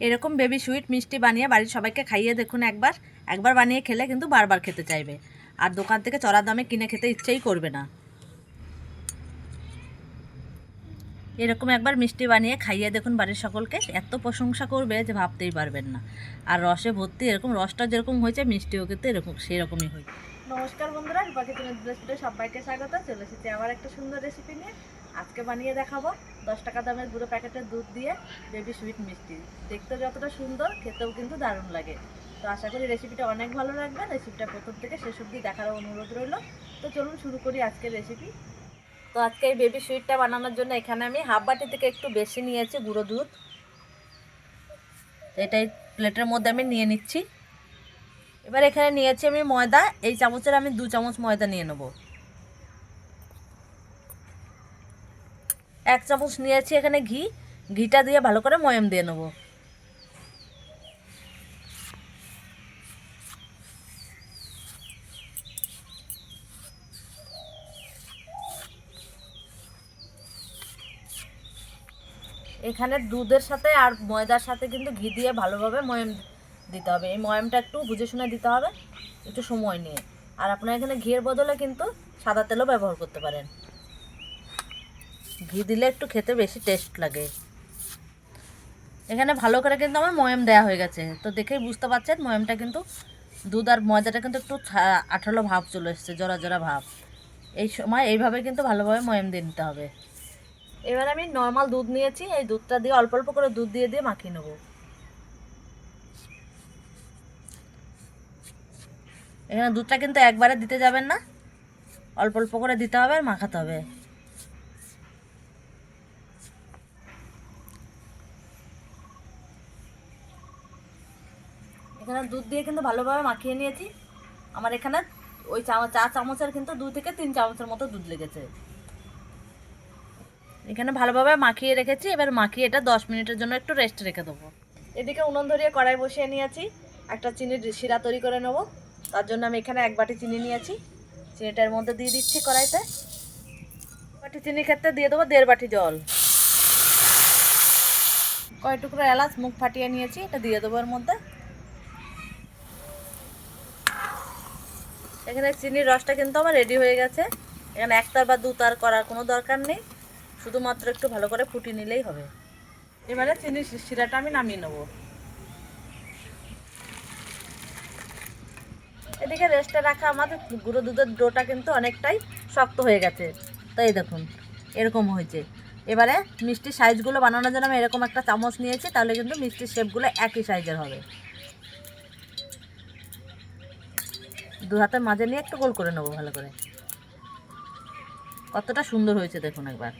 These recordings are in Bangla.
এরকম বেবি সুইট মিষ্টি বানিয়ে বাড়ির সবাইকে খাইয়ে দেখুন একবার। একবার বানিয়ে খেলে কিন্তু বারবার খেতে চাইবে। আর দোকান থেকে চড়া দামে কিনে খেতে ইচ্ছেই করবে না। এরকম একবার মিষ্টি বানিয়ে খাইয়ে দেখুন বাড়ির সকলকে। এত প্রশংসা করবে যে ভাবতেই পারবেন না। আর রসে ভর্তি এরকম, রসটা যেরকম হয়েছে, মিষ্টিও কিন্তু এরকম, সেরকমই হয়েছে। নমস্কার বন্ধুরা তুমি সবাইকে স্বাগত। চলে এসেছি আবার একটা সুন্দর রেসিপি নিয়ে। আজকে বানিয়ে দেখাবো। দশ টাকা দামের গুঁড়ো প্যাকেটের দুধ দিয়ে বেবি সুইট মিষ্টি। দেখতে যতটা সুন্দর, খেতেও কিন্তু দারুণ লাগে। তো আশা করি রেসিপিটা অনেক ভালো লাগবে। রেসিপিটা প্রথম থেকে শেষ অবধি দেখার অনুরোধ রইল। তো চলুন শুরু করি আজকের রেসিপি তো আজকে এই বেবি সুইটটা বানানোর জন্য এখানে আমি হাফ বাটি থেকে একটু বেশি নিয়েছি গুঁড়ো দুধ। এটাই প্লেটের মধ্যে আমি নিয়ে নিচ্ছি। এবার এখানে নিয়েছি আমি ময়দা। এই চামচের আমি দু চামচ ময়দা নিয়ে নেব। এক চামচ নিয়েছি এখানে ঘি। ঘিটা দিয়ে ভালো করে ময়ম দিয়ে নেব। এখানে দুধের সাথে আর ময়দার সাথে কিন্তু ঘি দিয়ে ভালোভাবে ময়ম দিতে হবে। এই ময়মটা একটু বুঝে শুনে দিতে হবে, একটু সময় নিয়ে। আর আপনার এখানে ঘিয়ের বদলে কিন্তু সাদা তেলও ব্যবহার করতে পারেন। ঘি দিলে একটু খেতে বেশি টেস্ট লাগে। এখানে ভালো করে কিন্তু আমার ময়ম দেওয়া হয়ে গেছে। তো দেখেই বুঝতে পারছেন, ময়মটা কিন্তু দুধ আর ময়দাটা কিন্তু একটু আঠালো ভাব চলে এসছে, জরা জোড়া ভাব। এই সময় এইভাবে কিন্তু ভালোভাবে ময়ম দিয়ে নিতে হবে। এবার আমি নর্মাল দুধ নিয়েছি, এই দুধটা দিয়ে অল্প অল্প করে দুধ দিয়ে দিয়ে মাখিয়ে নেব। এখানে দুধটা কিন্তু একবারে দিতে যাবেন না। অল্প অল্প করে দিতে হবে আর মাখাতে হবে। এখানে দুধ দিয়ে কিন্তু ভালোভাবে মাখিয়ে নিয়েছি। আমার এখানে ওই চামচ চা চামচের কিন্তু দু থেকে তিন চামচের মতো দুধ লেগেছে। এখানে ভালোভাবে মাখিয়ে রেখেছি। এবার মাখিয়ে এটা দশ মিনিটের জন্য একটু রেস্ট রেখে দেবো। এদিকে উনুন ধরিয়ে কড়াই বসিয়ে নিয়েছি। একটা চিনির শিরা তৈরি করে নেব। তার জন্য আমি এখানে এক বাটি চিনি নিয়েছি। চিনিটার মধ্যে দিয়ে দিচ্ছি কড়াইতে। বাটি চিনি ক্ষেত্রে দিয়ে দেবো দেড় বাটি জল। কয় টুকরো এলাচ মুখ ফাটিয়ে নিয়েছি। এটা দিয়ে দেবো এর মধ্যে। এখানে চিনির রসটা কিন্তু আমার রেডি হয়ে গেছে। এখানে একতার বা দুতার করার কোনো দরকার নেই। শুধুমাত্র একটু ভালো করে ফুটিয়ে নিলেই হবে। এবারে চিনির শিরাটা আমি নামিয়ে নেব। এদিকে রেস্টে রাখা আমাদের গুঁড়ো দুধের ডোটা কিন্তু অনেকটাই শক্ত হয়ে গেছে। তাই দেখুন, এরকম হয়েছে। এবারে মিষ্টির সাইজগুলো বানানোর জন্য আমি এরকম একটা চামচ নিয়েছি, তাহলে কিন্তু মিষ্টির শেপগুলো একই সাইজের হবে। দু হাতের মাঝে নিয়ে একটু গোল করে নেব ভালো করে। কতটা সুন্দর হয়েছে দেখুন একবার।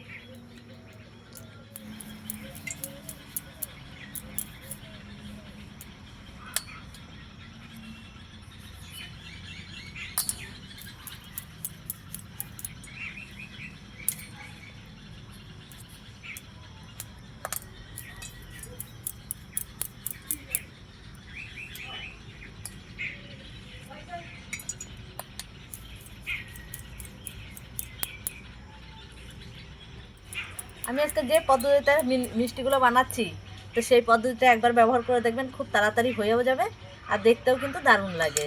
আমি আজকে যে পদ্ধতিতে মিষ্টিগুলো বানাচ্ছি, তো সেই পদ্ধতিতে একবার ব্যবহার করে দেখবেন খুব তাড়াতাড়ি হয়েও যাবে আর দেখতেও কিন্তু দারুণ লাগে।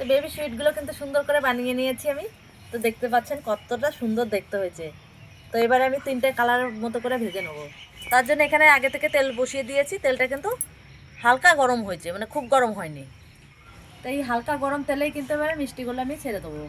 তো বেবি সুইটগুলো কিন্তু সুন্দর করে বানিয়ে নিয়েছি আমি। তো দেখতে পাচ্ছেন কতটা সুন্দর দেখতে হয়েছে। তো এবারে আমি তিনটে কালার মতো করে ভেজে নেব। তার জন্য এখানে আগে থেকে তেল বসিয়ে দিয়েছি। তেলটা কিন্তু হালকা গরম হয়েছে মানে খুব গরম হয়নি। তো এই হালকা গরম তেলেই কিন্তু এবারে মিষ্টিগুলো আমি ছেড়ে দেবো।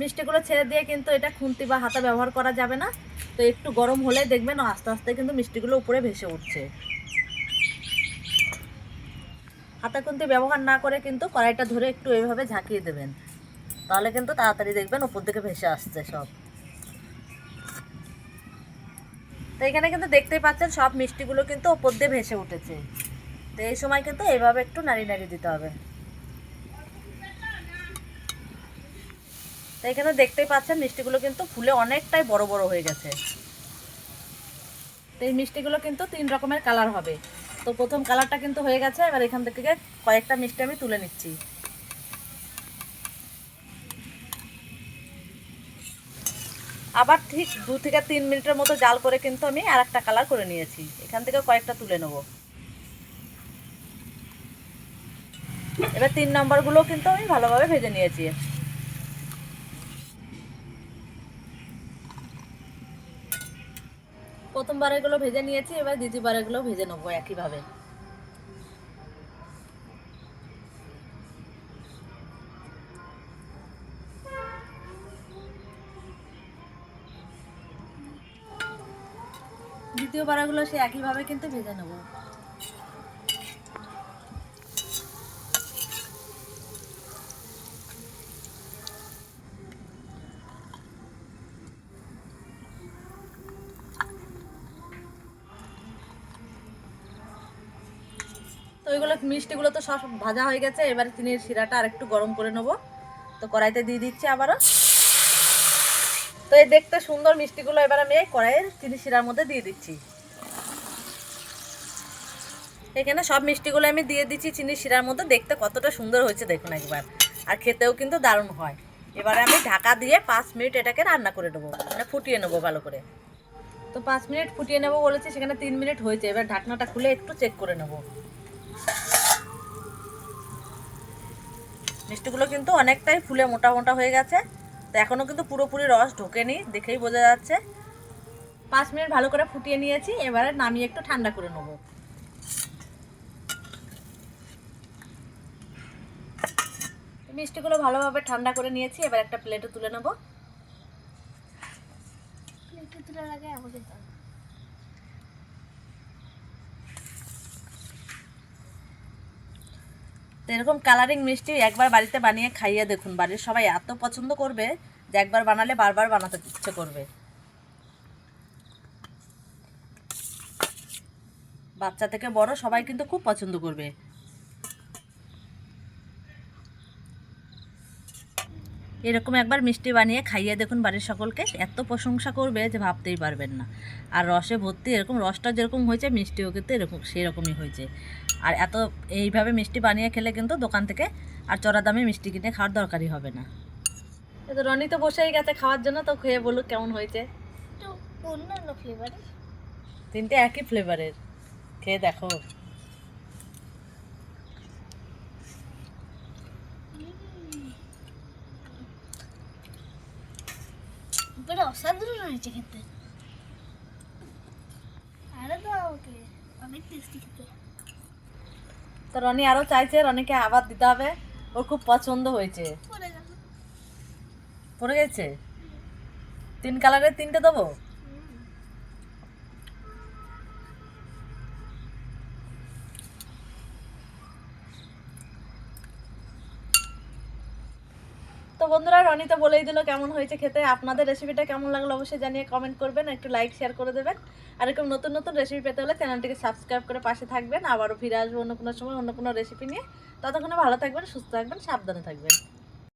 মিষ্টিগুলো ছেড়ে দিয়ে কিন্তু এটা খুন্তি বা হাতা ব্যবহার করা যাবে না। তো একটু গরম হলে দেখবেন আস্তে আস্তে কিন্তু মিষ্টিগুলো উপরে ভেসে উঠছে। হাতা খুন্তি ব্যবহার না করে কিন্তু কড়াইটা ধরে একটু এইভাবে ঝাঁকিয়ে দেবেন। তাহলে কিন্তু তাড়াতাড়ি দেখবেন উপর দিকে ভেসে আসছে সব। তো এখানে কিন্তু দেখতেই পাচ্ছেন সব মিষ্টিগুলো কিন্তু ওপর দিয়ে ভেসে উঠেছে। তো এই সময় কিন্তু এইভাবে একটু নাড়ি নাড়ি দিতে হবে। তো এখানে দেখতেই পাচ্ছেন, মিষ্টিগুলো কিন্তু ফুলে অনেকটাই বড় বড় হয়ে গেছে। তো এই মিষ্টিগুলো কিন্তু তিন রকমের কালার হবে। তো প্রথম কালারটা কিন্তু হয়ে গেছে, এবার এখান থেকে কয়েকটা মিষ্টি আমি তুলে নিচ্ছি। আবার ঠিক দু থেকে তিন মিনিটের মতো জাল করে কিন্তু আমি আর একটা কালার করে নিয়েছি। এখান থেকে কয়েকটা তুলে নেব। এবার তিন নম্বরগুলো কিন্তু আমি ভালোভাবে ভেজে নিয়েছি। প্রথমবারগুলো ভেজে নিয়েছি, এবার দ্বিতীয়বারগুলো ভেজে নেব একইভাবে। দ্বিতীয়বার এগুলো সে একইভাবে কিন্তু ভেজে নেব। ওইগুলো মিষ্টিগুলো তো সব ভাজা হয়ে গেছে, এবারে চিনির শিরাটা আরেকটু গরম করে নেব। তো কড়াইতে দিয়ে দিচ্ছি আবারও। তো এই দেখতে সুন্দর মিষ্টিগুলো এবার আমি এই কড়াইয়ের চিনি শিরার মধ্যে দিয়ে দিচ্ছি। এখানে সব মিষ্টিগুলো আমি দিয়ে দিচ্ছি চিনি শিরার মধ্যে, দেখতে কতটা সুন্দর হয়েছে দেখুন একবার। আর খেতেও কিন্তু দারুণ হয়। এবারে আমি ঢাকা দিয়ে পাঁচ মিনিট এটাকে রান্না করে নেব মানে ফুটিয়ে নেব ভালো করে। তো পাঁচ মিনিট ফুটিয়ে নেব বলেছি, সেখানে তিন মিনিট হয়েছে। এবার ঢাকনাটা খুলে একটু চেক করে নেব। মিষ্টিগুলো কিন্তু অনেকটাই ফুলে মোটা মোটা হয়ে গেছে। তো এখনও কিন্তু পুরোপুরি রস ঢোকেনি, দেখেই বোঝা যাচ্ছে। পাঁচ মিনিট ভালো করে ফুটিয়ে নিয়েছি, এবারে নামিয়ে একটু ঠান্ডা করে নেব। মিষ্টিগুলো ভালোভাবে ঠান্ডা করে নিয়েছি, এবার একটা প্লেটে তুলে নেব। প্লেটে তোলার আগে আমাকে দাও তো এরকম কালারিং মিষ্টি একবার বাড়িতে বানিয়ে খাইয়ে দেখুন। বাড়ির সবাই এত পছন্দ করবে যে একবার বানালে বারবার বানাতে ইচ্ছে করবে। বাচ্চা থেকে বড় সবাই কিন্তু খুব পছন্দ করবে। এরকম একবার মিষ্টি বানিয়ে খাইয়ে দেখুন বাড়ির সকলকে। এত প্রশংসা করবে যে ভাবতেই পারবেন না। আর রসে ভর্তি এরকম রসটা যেরকম হয়েছে, মিষ্টিও কিন্তু এরকম, সেরকমই হয়েছে। আর এত এইভাবে মিষ্টি বানিয়ে খেলে কিন্তু দোকান থেকে আর চড়া দামে মিষ্টি কিনে খাওয়ার দরকারই হবে না। তো রনি তো বসেই গেছে খাওয়ার জন্য তো খেয়ে বলুক কেমন হয়েছে। অন্যান্য তিনটে একই ফ্লেভারের খেয়ে দেখো। অসাধারণ হয়েছে খেতে। আরে দাও আমাকে অনেক টেস্টি খেতে। তো রনি আরও চাইছে রনিকে আবার দিতে হবে। ওর খুব পছন্দ হয়েছে। পড়ে গেছে? তিন কালারের তিনটে দেবো? বন্ধুরা রনিতা বলেই দিল কেমন হয়েছে খেতে। আপনাদের রেসিপিটা কেমন লাগল অবশ্যই জানিয়ে কমেন্ট করবেন, একটু লাইক শেয়ার করে দেবেন। আর এরকম নতুন নতুন রেসিপি পেতে হলে চ্যানেলটিকে সাবস্ক্রাইব করে পাশে থাকবেন। আবারও ফিরে আসব অন্য কোনো সময় অন্য কোনো রেসিপি নিয়ে। ততক্ষণে ভালো থাকবেন, সুস্থ থাকবেন, সাবধানে থাকবেন।